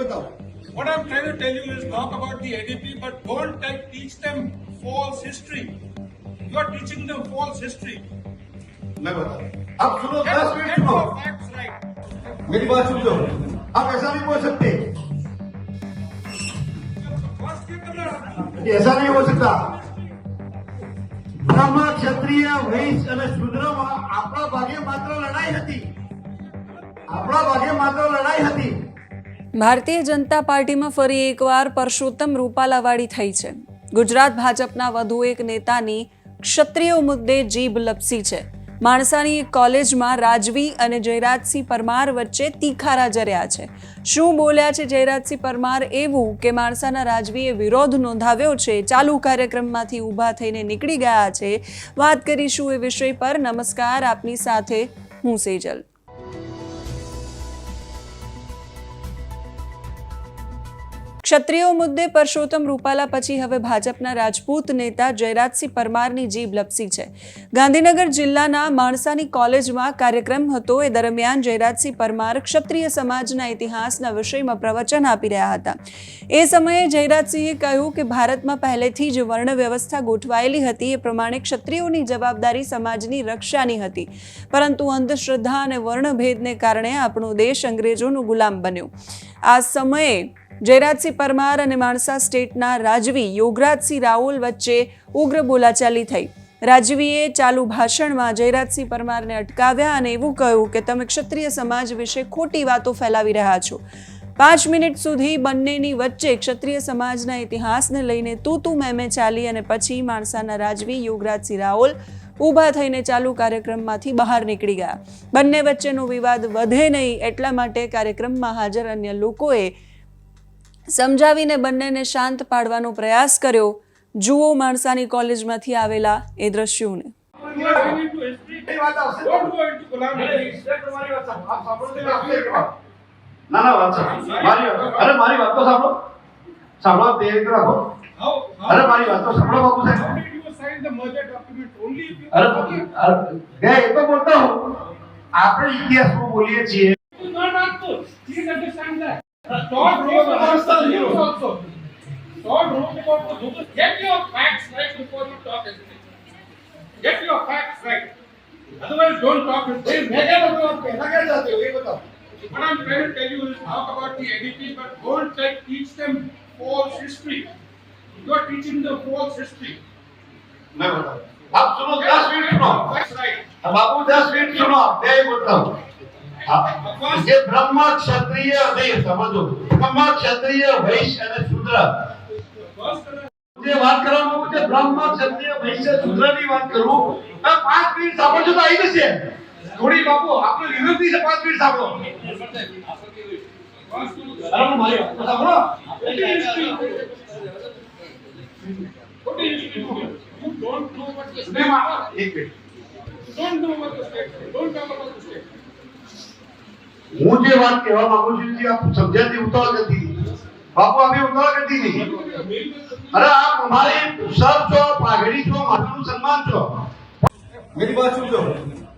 બતાવો What I'm trying to tell you is talk about the NEP, but don't tell, teach them false history. You are teaching them false history. मैं बता रहा हूं। आप सुनो Get, दस minute get सुनो your facts right. मेरी बात समझो आप ऐसा नहीं बोल सकते First, you can, कि ऐसा नहीं हो सकता બ્રહ્મ ક્ષત્રિય વૈશ્ય અને શુદ્રમાં આપણા ભાગે માત્ર લડાઈ હતી આપણા ભાગે માત્ર લડાઈ હતી ભારતીય જનતા પાર્ટીમાં ફરી એકવાર પરસોત્તમ રૂપાલાવાળી થઈ છે. ગુજરાત ભાજપના વધુ એક નેતાની ક્ષત્રિયો મુદ્દે જીભ લપસી છે. માણસાની કોલેજમાં રાજવી અને જયરાજસિંહ પરમાર વચ્ચે તીખારા જર્યા છે. શું બોલ્યા છે જયરાજસિંહ પરમાર એવું કે માણસાના રાજવીએ વિરોધ નોંધાવ્યો છે, ચાલુ કાર્યક્રમમાંથી ઊભા થઈને નીકળી ગયા છે? વાત કરીશું એ વિષય પર. નમસ્કાર, આપની સાથે હું સેજલ. ક્ષત્રિયો મુદ્દે પરસોત્તમ રૂપાલા પછી હવે ભાજપના રાજપૂત નેતા જયરાજસિંહ પરમારની જીભ લપસી છે. ગાંધીનગર જિલ્લાના માણસાની કોલેજમાં કાર્યક્રમ હતો. એ દરમિયાન જયરાજસિંહ પરમાર ક્ષત્રિય સમાજના ઇતિહાસના વિષયમાં પ્રવચન આપી રહ્યા હતા. એ સમયે જયરાજસિંહે કહ્યું કે ભારતમાં પહેલેથી જ વર્ણ વ્યવસ્થા ગોઠવાયેલી હતી. એ પ્રમાણે ક્ષત્રિયોની જવાબદારી સમાજની રક્ષાની હતી. પરંતુ અંધશ્રદ્ધા અને વર્ણભેદને કારણે આપણો દેશ અંગ્રેજોનું ગુલામ બન્યો. આ સમયે જયરાજસિંહ પરમાર અને માણસા સ્ટેટના રાજવી યોગરાજસિંહ રાહુલ વચ્ચે ઉગ્ર બોલાચાલી થઈ. રાજવીએ ચાલુ ભાષણમાં જયરાજસિંહ પરમારને અટકાવ્યા અને એવું કહ્યું કે, તમે ક્ષત્રિય સમાજ વિશે ખોટી વાતો ફેલાવી રહ્યા છો. પાંચ મિનિટ સુધી બંનેની વચ્ચે ક્ષત્રિય સમાજના ઇતિહાસને લઈને તું તું મેમે ચાલી અને પછી માણસાના રાજવી યોગરાજસિંહ રાહુલ ઊભા થઈને ચાલુ કાર્યક્રમમાંથી બહાર નીકળી ગયા. બંને વચ્ચેનો વિવાદ વધે નહીં એટલા માટે કાર્યક્રમમાં હાજર અન્ય લોકોએ સમજાવીને બંનેને શાંત પાડવાનો પ્રયાસ કર્યો. જુઓ માણસાની કોલેજમાંથી આવેલા એ દ્રશ્યોને. આપણે ઇતિહાસમાં બોલીએ છીએ. dot row master hero also. Dot row about to get your facts right before you talk anything. Get your facts right. Otherwise, don't talk. Hey, मैं क्या बोल रहा हूँ आपके? क्या चाहते हो ये बताओ? What I'm trying to tell you is talk about the NDP, but don't try teach them false history. You are teaching them false history. मैं बताऊँ. आप सुनो दस मिनट सुनो. That's right. अब आपको दस मिनट सुनो. मैं ये बोलता हूँ. જે બ્રહ્મ સમજો. બ્રહ્મ ક્ષત્રિય વૈશ્ય અને શુદ્ર. વાત કરવાનું છે બ્રહ્મ વાત કરું. તો 5 સાંભળજો તો આવી જશે. થોડી બાપુ આપણે વિરોધ છે 5 મિનિટ સાંભળો. અરે ભાઈ સાંભળો. You don't. Don't know what you're saying. Don't know what you're saying. હું જે વાત કહેવા માંગુ છું જે આપ સમજ્યાથી ઉતાવળ કરતી હતી બાપુ અમે ઉતાવળ કરતી નહીં અરે આપ हमारे सर છો પાઘડી છો માથાનું સન્માન છો मेरी बात सुन लो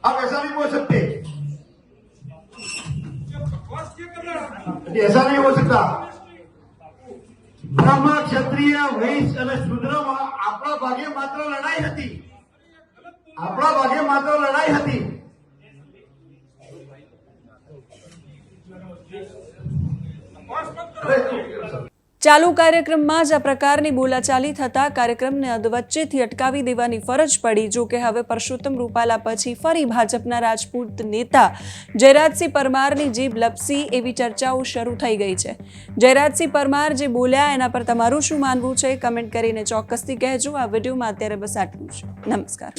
आप ऐसा नहीं बोल सकते First, you can कि ऐसा नहीं हो सकता બ્રહ્મ ક્ષત્રિય વૈશ્ય અને શૂદ્રમાં આપણા ભાગે માત્ર લડાઈ હતી આપણા ભાગે માત્ર લડાઈ હતી ચાલુ કાર્યક્રમમાં જ આ પ્રકારની બોલાચાલી થતા કાર્યક્રમને અધવચ્ચેથી અટકાવી દેવાની ફરજ પડી. જો કે હવે પરસોત્તમ રૂપાલા પછી ફરી ભાજપના રાજપૂત નેતા જયરાજસિંહ પરમારની જીભ લપસી એવી ચર્ચાઓ શરૂ થઈ ગઈ છે. જયરાજસિંહ પરમાર જે બોલ્યા એના પર તમારું શું માનવું છે? કમેન્ટ કરીને ચોક્કસથી કહેજો. આ વિડીયોમાં અત્યારે બસ આટલું જ. નમસ્કાર.